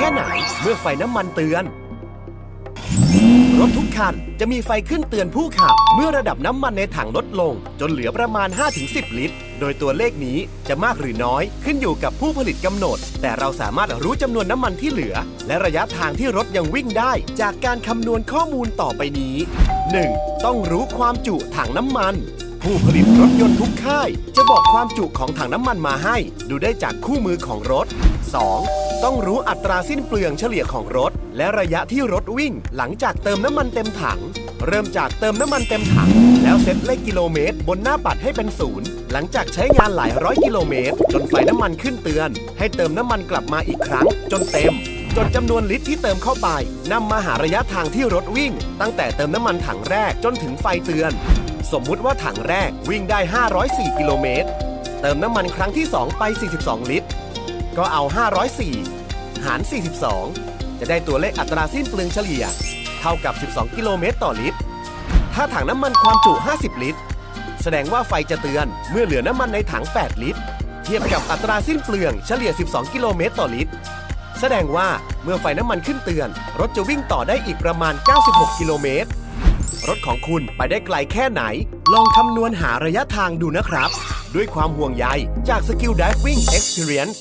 ค่ไหนเมื่อไฟน้ำมันเตือน รถทุกคันจะมีไฟขึ้นเตือนผู้ขับ เมื่อระดับน้ำมันในถังลดลง จนเหลือประมาณ 5-10 ลิตร โดยตัวเลขนี้จะมากหรือน้อยขึ้นอยู่กับผู้ผลิตกำหนด แต่เราสามารถรู้จำนวนน้ำมันที่เหลือ และระยะทางที่รถยังวิ่งได้ จากการคำนวณข้อมูลต่อไปนี้ 1. ต้องรู้ความจุถังน้ำมันผู้ผลิตรถยนต์ทุกค่าย จะบอกความจุของถังน้ำมันมาให้ ดูได้จากคู่มือของรถ 2. ต้องรู้อัตราสิ้นเปลืองเฉลี่ยของรถ และระยะที่รถวิ่ง หลังจากเติมน้ำมันเต็มถัง เริ่มจากเติมน้ำมันเต็มถัง แล้วเซตเลขกิโลเมตร บนหน้าปัดให้เป็นศูนย์หลังจากใช้งานหลายร้อยกิโลเมตร จนไฟน้ำมันขึ้นเตือน ให้เติมน้ำมันกลับมาอีกครั้ง จนเต็มจนจำนวนลิตรที่เติมเข้าไปนำมาหาระยะทางที่รถวิ่ง ตั้งแต่เติมน้ำมันถังแรกจนถึงไฟเตือน สมมุติว่าถังแรกวิ่งได้ 504 กิโลเมตร เติมน้ำมันครั้งที่ 2 ไป 42 ลิตร ก็เอา 504 หาร 42 จะได้ตัวเลขอัตราสิ้นเปลืองเฉลี่ย เท่ากับ 12 กิโลเมตรต่อลิตร ถ้าถังน้ำมันความจุ 50 ลิตร แสดงว่าไฟจะเตือนเมื่อเหลือน้ำมันในถัง 8 ลิตร เทียบกับอัตราสิ้นเปลืองเฉลี่ย 12 กิโลเมตรต่อลิตร แสดงว่าเมื่อไฟน้ำมันขึ้นเตือน รถจะวิ่งต่อได้อีกประมาณ 96 กิโลเมตรรถของคุณไปได้ไกลแค่ไหน ลองคำนวณหาระยะทางดูนะครับ ด้วยความห่วงใยจาก Skill Diving Experience